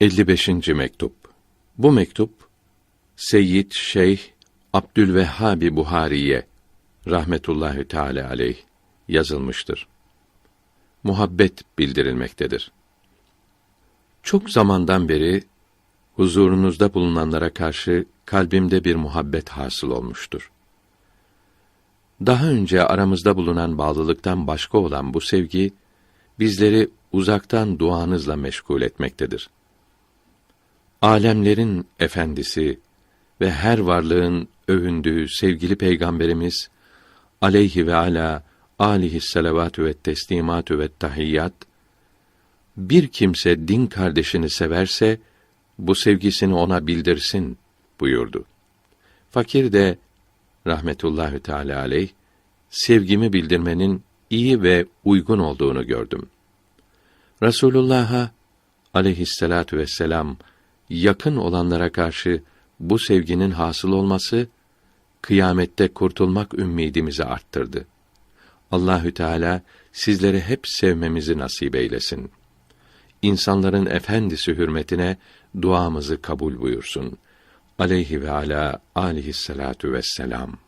55. mektup. Bu mektup Seyyid Şeyh Abdülvehhabi Buhari'ye rahmetullahi teala aleyh yazılmıştır. Muhabbet bildirilmektedir. Çok zamandan beri huzurunuzda bulunanlara karşı kalbimde bir muhabbet hasıl olmuştur. Daha önce aramızda bulunan bağlılıktan başka olan bu sevgi bizleri uzaktan duanızla meşgul etmektedir. Alemlerin efendisi ve her varlığın övündüğü sevgili peygamberimiz aleyhi ve ala alihi salavatü ve teslimatü ve tahiyyat bir kimse din kardeşini severse bu sevgisini ona bildirsin buyurdu. Fakir de rahmetullahi teala aleyh sevgimi bildirmenin iyi ve uygun olduğunu gördüm. Resulullah'a aleyhissalatu vesselam yakın olanlara karşı bu sevginin hasıl olması kıyamette kurtulmak ümidimizi arttırdı. Allahü Teala sizleri hep sevmemizi nasip eylesin. İnsanların efendisi hürmetine duamızı kabul buyursun. Aleyhi ve ala alihi salatu vesselam.